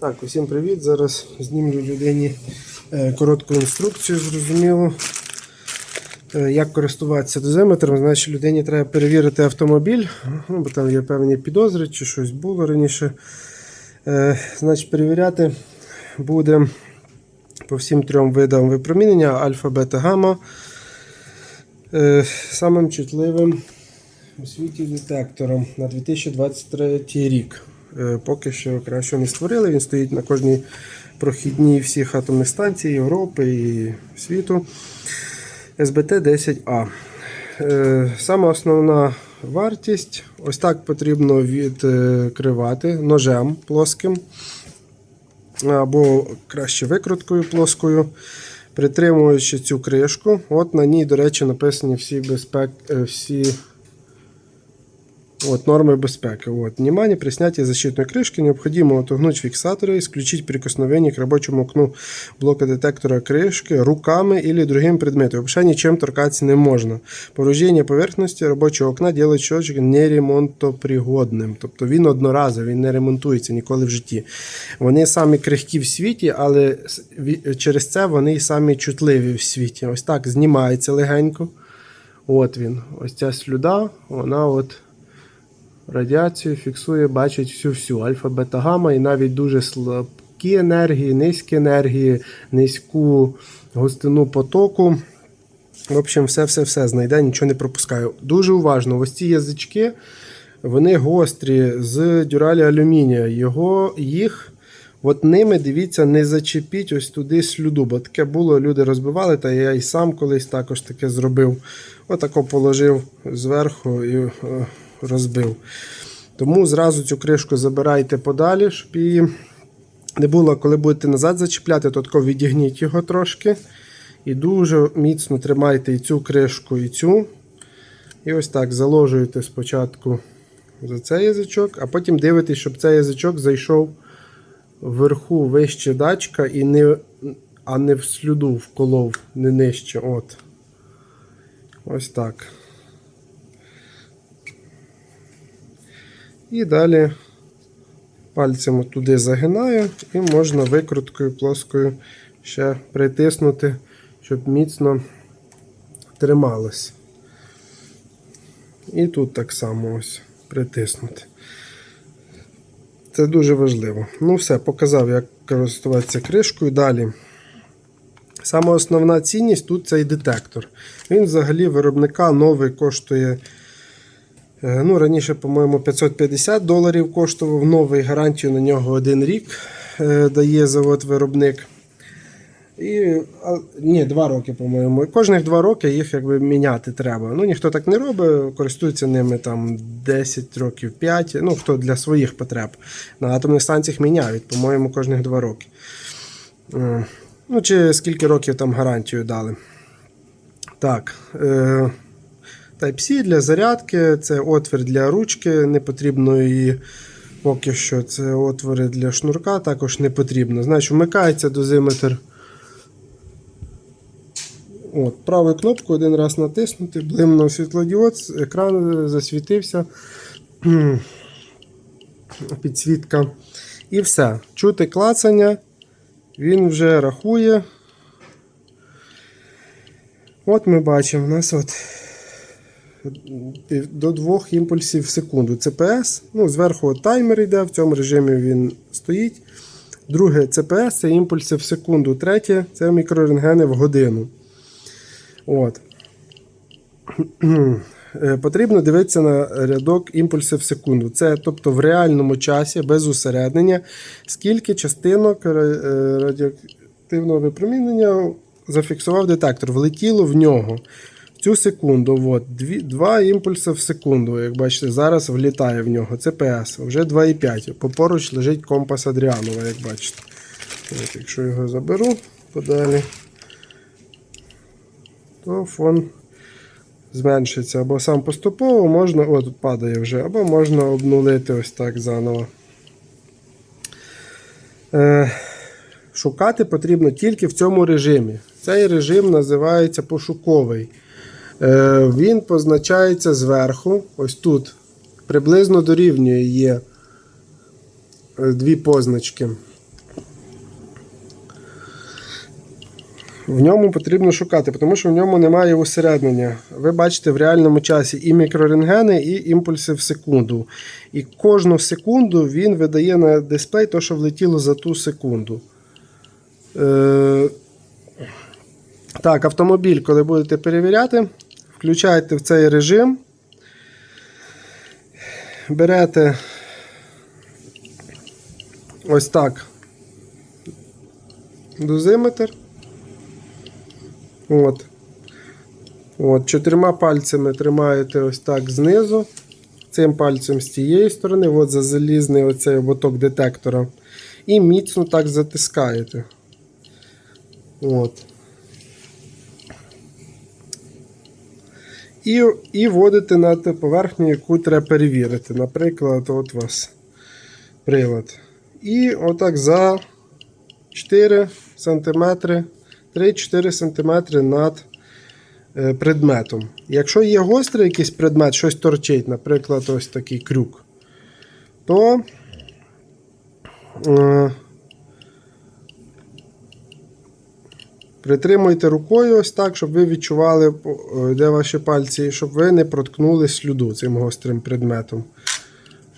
Так, усім привіт. Зараз знімлю людині е, коротку інструкцію, зрозуміло. Е, Як користуватися дозиметром, значить людині треба перевірити автомобіль, ну, бо там є певні підозри чи щось було раніше. Е, Значить, перевіряти буде по всім трьом видам випромінення альфа, бета, гамма. Самим чутливим у світі детектором на 2023 рік. Е, Поки що краще не створили. Він стоїть на кожній прохідній всіх атомних станцій Європи і світу. СБТ-10А. Е, Саме основна вартість. Ось так потрібно відкривати ножем плоским. Або краще викруткою плоскою. Притримуючи цю кришку, от на ній, до речі, написані всі безпек, е, всі Вот, нормы безпеки. Вот. Внимание, при снятии защитной крышки необходимо отогнуть фиксаторы, исключить прикосновение к рабочему окну блока детектора крышки руками или другим предметом. Вообще ничем торкаться не можна. Повреждення поверхності робочого окна делает щочок неремонтопригодним. Тобто він одноразовий, він не ремонтується ніколи в житті. Вони самі крихкі в світі, але с- ві- через це вони і самі чутливі в світі. Ось так знімається легенько. От він. Ось ця слюда, вона от радіацію фіксує, бачить всю-всю альфа, бета, гамма і навіть дуже слабкі енергії, низькі енергії, низьку густину потоку. В общем, все-все-все знайде, нічого не пропускаю. Дуже уважно, ось ці язички, вони гострі з дюралі алюмінія. Його, їх, от ними, дивіться, не зачепіть ось туди слюду, бо таке було, люди розбивали, та я і сам колись також таке зробив. Отако положив зверху і е, розбив. Тому зразу цю кришку забирайте подалі, щоб її не було, коли будете назад зачіпляти, то тако відігніть його трошки. І дуже міцно тримайте і цю кришку, і цю. І ось так заложуєте спочатку за цей язичок, а потім дивитесь, щоб цей язичок зайшов вверху вище датчика, і не, а не в слюду вколов, не нижче. От. Ось так. І далі пальцем туди загинаю, і можна викруткою плоскою ще притиснути, щоб міцно трималось. І тут так само ось притиснути. Це дуже важливо. Ну, все, показав, як користуватися кришкою. Далі. Саме основна цінність тут цей детектор. Він взагалі виробника новий коштує. Е, Ну, Раніше, по-моєму, 550 доларів коштував новий, гарантію на нього один рік е, дає завод-виробник. І, а, ні, два роки, по-моєму. Кожних два роки їх якби міняти треба. Ну, ніхто так не робить, користується ними там 10 років 5, ну, хто для своїх потреб. На атомних станціях міняють, по-моєму, кожних два роки. Е, Ну, чи скільки років там гарантію дали. Так. Е, Type-C для зарядки, це отвір для ручки, не потрібно її поки що. Це отвори для шнурка, також не потрібно. Значить, вмикається дозиметр. От, Правою кнопкою один раз натиснути, блимнув світлодіод, екран засвітився. Підсвітка. І все. Чути клацання. Він вже рахує. От ми бачимо, у нас от до двох імпульсів в секунду. CPS, ну, зверху таймер йде, в цьому режимі він стоїть. Друге CPS це імпульси в секунду. Третє це мікрорентгени в годину. От. Е, Потрібно дивитися на рядок імпульсів в секунду. Це тобто в реальному часі, без усереднення, скільки частинок е, радіоактивного випромінення зафіксував детектор, влетіло в нього. Цю секунду от, дві, два імпульси в секунду. Як бачите, зараз влітає в нього. Це ПС, вже 2,5. Попоруч лежить компас Адріанова, як бачите. От, якщо його заберу подалі, то фон зменшиться. Або сам поступово можна, о, падає вже, або можна обнулити ось так заново. Е, шукати потрібно тільки в цьому режимі. Цей режим називається пошуковий. Е, він позначається зверху, ось тут, приблизно дорівнює є е, дві позначки. В ньому потрібно шукати, тому що в ньому немає усереднення. Ви бачите в реальному часі і мікрорентгени, і імпульси в секунду. І кожну секунду він видає на дисплей те, що влетіло за ту секунду. Е... Так, автомобіль, коли будете перевіряти включаєте в цей режим. Берете ось так дозиметр. От. От, чотирма пальцями тримаєте ось так знизу. Цим пальцем з тієї сторони, от за залізний оцей ободок детектора. І міцно так затискаєте. От. І, і вводите на ту поверхню, яку треба перевірити. Наприклад, от у вас прилад. І отак за 4 см, 3-4 см над е, предметом. Якщо є гострий якийсь предмет, щось торчить, наприклад, ось такий крюк, то притримуйте рукою ось так, щоб ви відчували, е, де ваші пальці, щоб ви не проткнули слюду цим гострим предметом.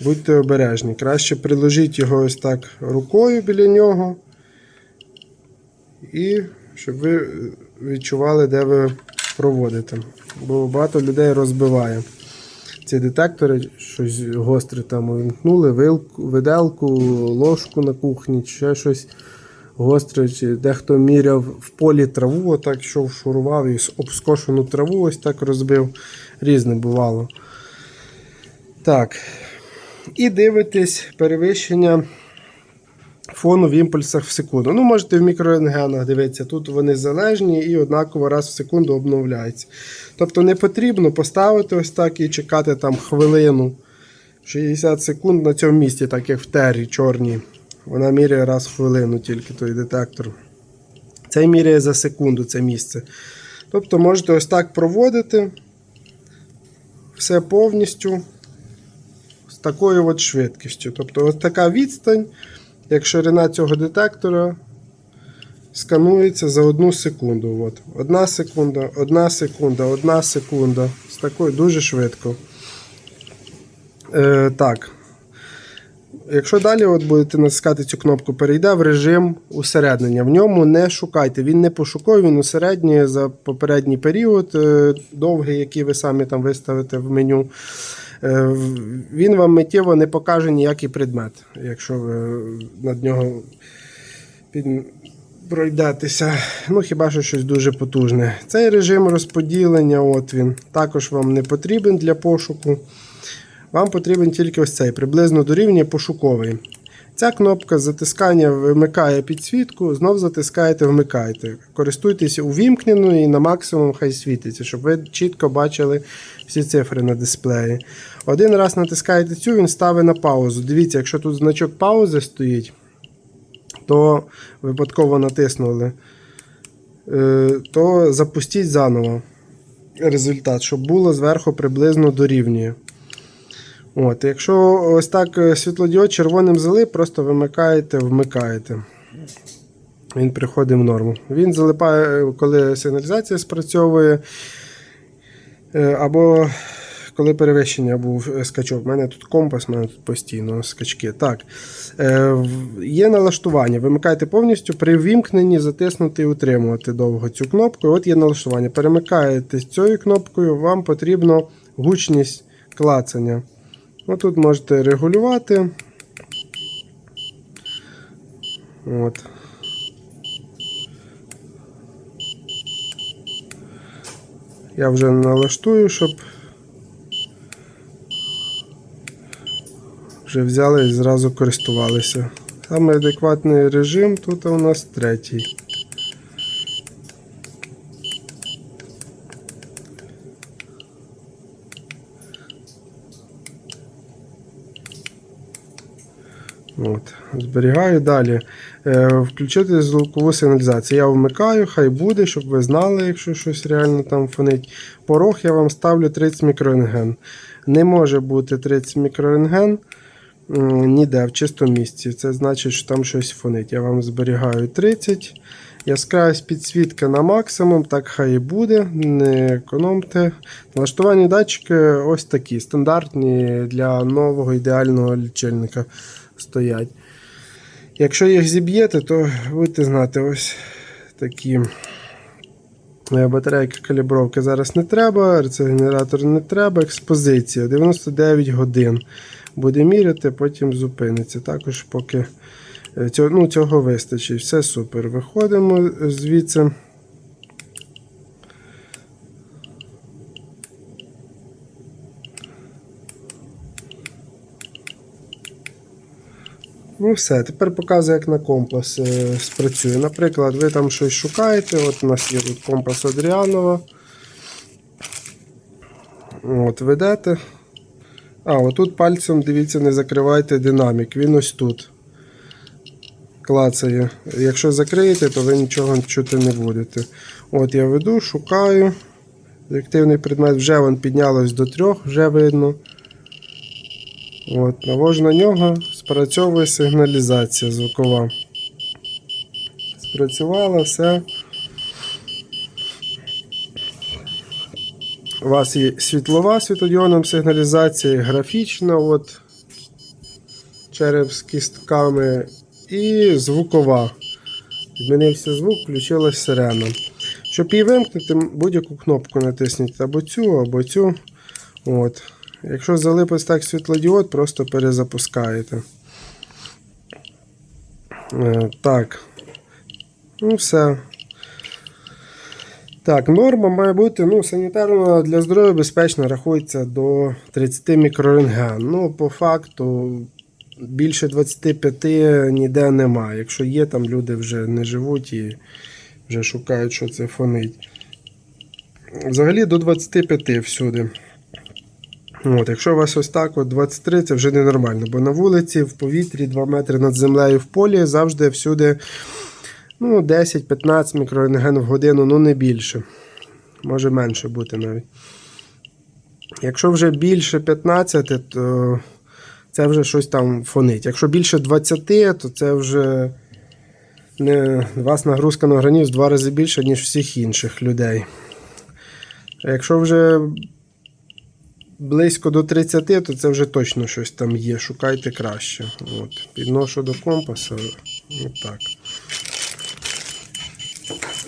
Будьте обережні. Краще приложіть його ось так рукою біля нього. І щоб ви відчували, де ви проводите. Бо багато людей розбиває. Ці детектори щось гостре там увімкнули, виделку, ложку на кухні, ще щось гостре, дехто міряв в полі траву, отак йшов, шурував і обскошену траву ось так розбив. Різне бувало. Так. І дивитесь перевищення фону в імпульсах в секунду. Ну, можете в мікрорентгенах дивитися, тут вони залежні і однаково раз в секунду обновляються. Тобто не потрібно поставити ось так і чекати там хвилину 60 секунд на цьому місці, так як в тері чорній. Вона міряє раз в хвилину тільки той детектор. Цей міряє за секунду це місце. Тобто можете ось так проводити все повністю з такою от швидкістю. Тобто ось така відстань, як ширина цього детектора, сканується за одну секунду. От. Одна секунда, одна секунда, одна секунда. З такою дуже швидко. Е, так. Якщо далі от будете натискати цю кнопку, перейде в режим усереднення. В ньому не шукайте, він не пошуковий, він усереднює за попередній період, е, довгий, який ви самі там виставите в меню. Е, Він вам миттєво не покаже ніякий предмет, якщо ви над нього під... пройдетеся. Ну, хіба що щось дуже потужне. Цей режим розподілення, от він, також вам не потрібен для пошуку. Вам потрібен тільки ось цей, приблизно дорівнює пошуковий. Ця кнопка затискання вимикає підсвітку, знов затискаєте, вмикаєте. Користуйтесь увімкненою і на максимум хай світиться, щоб ви чітко бачили всі цифри на дисплеї. Один раз натискаєте цю, він ставить на паузу. Дивіться, якщо тут значок паузи стоїть, то випадково натиснули, е, то запустіть заново результат, щоб було зверху приблизно дорівнює. От, якщо ось так е, світлодіод червоним залип, просто вимикаєте, вмикаєте. Він приходить в норму. Він залипає, е, коли сигналізація спрацьовує, е, або коли перевищення був скачок. У мене тут компас, у мене тут постійно скачки. Так. Є налаштування. Вимикайте повністю при вімкненні затиснути і утримувати довго цю кнопку. От є налаштування. Перемикаєте цією кнопкою, вам потрібно гучність клацання. Отут можете регулювати. От. Я вже налаштую, щоб вже взяли і зразу користувалися. Саме адекватний режим тут у нас третій. От. Зберігаю далі. Е, включити звукову сигналізацію. Я вмикаю, хай буде, щоб ви знали, якщо щось реально там фонить. Порог я вам ставлю 30 мікрорентген. Не може бути 30 мікрорентген ніде в чистому місці. Це значить, що там щось фонить. Я вам зберігаю 30. Яскравість підсвітки на максимум, так хай і буде. Не економте. Налаштування датчики ось такі, стандартні для нового ідеального лічильника стоять. Якщо їх зіб'єте, то будете знати, ось такі е, батарейки калібровки зараз не треба, рецегенератор не треба, експозиція 99 годин. Буде міряти, потім зупиниться. Також поки е, цього, ну, цього вистачить. Все супер. Виходимо звідси. Ну все, тепер показую, як на компас е, спрацює. Наприклад, ви там щось шукаєте. От у нас є тут компас Адріанова. От, ведете. А, отут пальцем, дивіться, не закривайте динамік. Він ось тут. Клацає. Якщо закриєте, то ви нічого чути не будете. От я веду, шукаю. Реактивний предмет вже вон піднялось до трьох, вже видно. От, навожу на нього, спрацьовує сигналізація звукова. Спрацювала все. У вас є світлова світодіоном сигналізація, графічна, от, череп з кістками, і звукова. Змінився звук, включилась сирена. Щоб її вимкнути, будь-яку кнопку натисніть або цю, або цю. От. Якщо залип так світлодіод, просто перезапускаєте. Е, Так. Ну, все. Так, норма має бути ну, санітарно для здоров'я безпечно рахується до 30 мікрорентген. Ну, по факту більше 25 ніде немає. Якщо є, там люди вже не живуть і вже шукають, що це фонить. Взагалі до 25 всюди. От, якщо у вас ось так от 23, це вже ненормально, бо на вулиці, в повітрі, 2 метри над землею в полі завжди всюди ну, 10-15 мікрорентген в годину, ну не більше. Може менше бути навіть. Якщо вже більше 15, то це вже щось там фонить. Якщо більше 20, то це вже не, у вас нагрузка на організм в два рази більше, ніж всіх інших людей. А якщо вже близько до 30, то це вже точно щось там є. Шукайте краще. От. Підношу до компаса. Отак.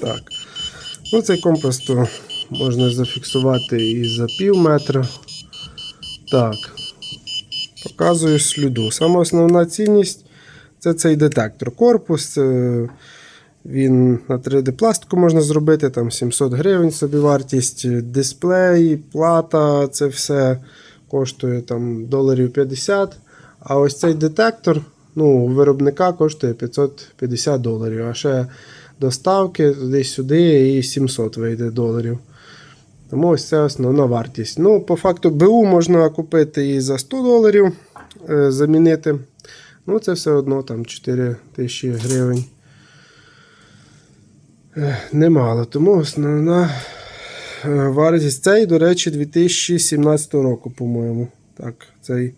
Так. Ну, цей компас то можна зафіксувати і за пів метра. Так. Показую сліду. Сама основна цінність це цей детектор. Корпус. е, Він на 3D пластику можна зробити, там 700 гривень собі вартість, дисплей, плата, це все коштує там доларів 50. А ось цей детектор ну, у виробника коштує 550 доларів. А ще доставки туди-сюди і 700 вийде доларів. Тому ось це основна вартість. Ну, по факту БУ можна купити і за 100 доларів е, замінити. Ну, це все одно там 4 тисячі гривень. Е, Немало. Тому основна е, вартість. Цей, до речі, 2017 року, по-моєму. Так, цей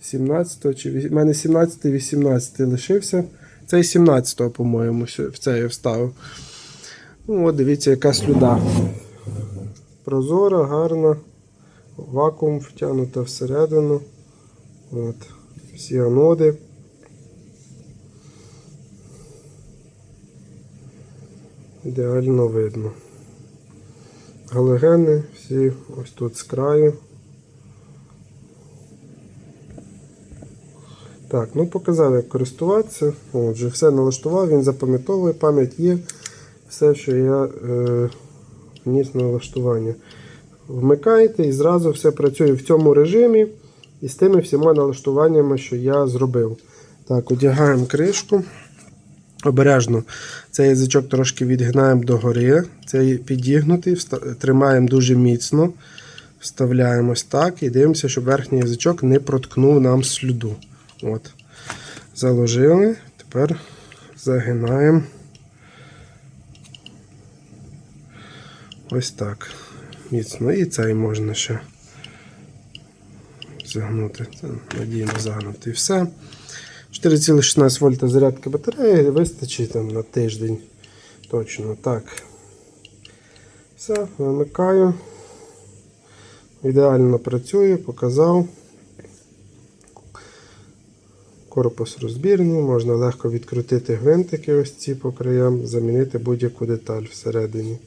17 чи в мене 17-18 лишився. Цей 17-го, по-моєму, в цей я вставив. Ну, от дивіться, яка слюда. Прозора, гарна. Вакуум втягнута всередину. От. Всі аноди. Ідеально видно. Галогени всі ось тут з краю. Так, ну показав, як користуватися. От, вже все налаштував, він запам'ятовує, пам'ять є. Все, що я е, вніс на налаштування. Вмикаєте і зразу все працює в цьому режимі і з тими всіма налаштуваннями, що я зробив. Так, одягаємо кришку. Обережно цей язичок трошки відгинаємо догори. Цей підігнутий, тримаємо дуже міцно. Вставляємо ось так і дивимося, щоб верхній язичок не проткнув нам слюду. От. Заложили. Тепер загинаємо. Ось так. Міцно. І цей можна ще загнути. Надійно загнути і все. 4,16 вольта зарядка батареї вистачить там на тиждень. точно. Так. Все, вимикаю. Ідеально працює, показав. Корпус розбірний, можна легко відкрутити гвинтики ось ці по краям, замінити будь-яку деталь всередині.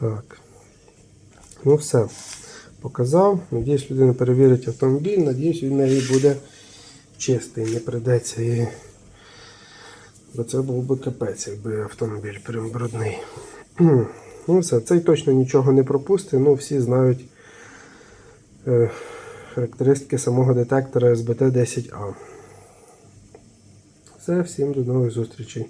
Так. Ну все. Показав. Надіюсь, людина перевірить автомобіль. Надіюсь, він неї буде чистий, не придеться її. Бо це був би капець, якби автомобіль прям брудний. Ну все, цей точно нічого не пропустить. Ну, всі знають е, характеристики самого детектора SBT 10A. Все, всім до нових зустрічей.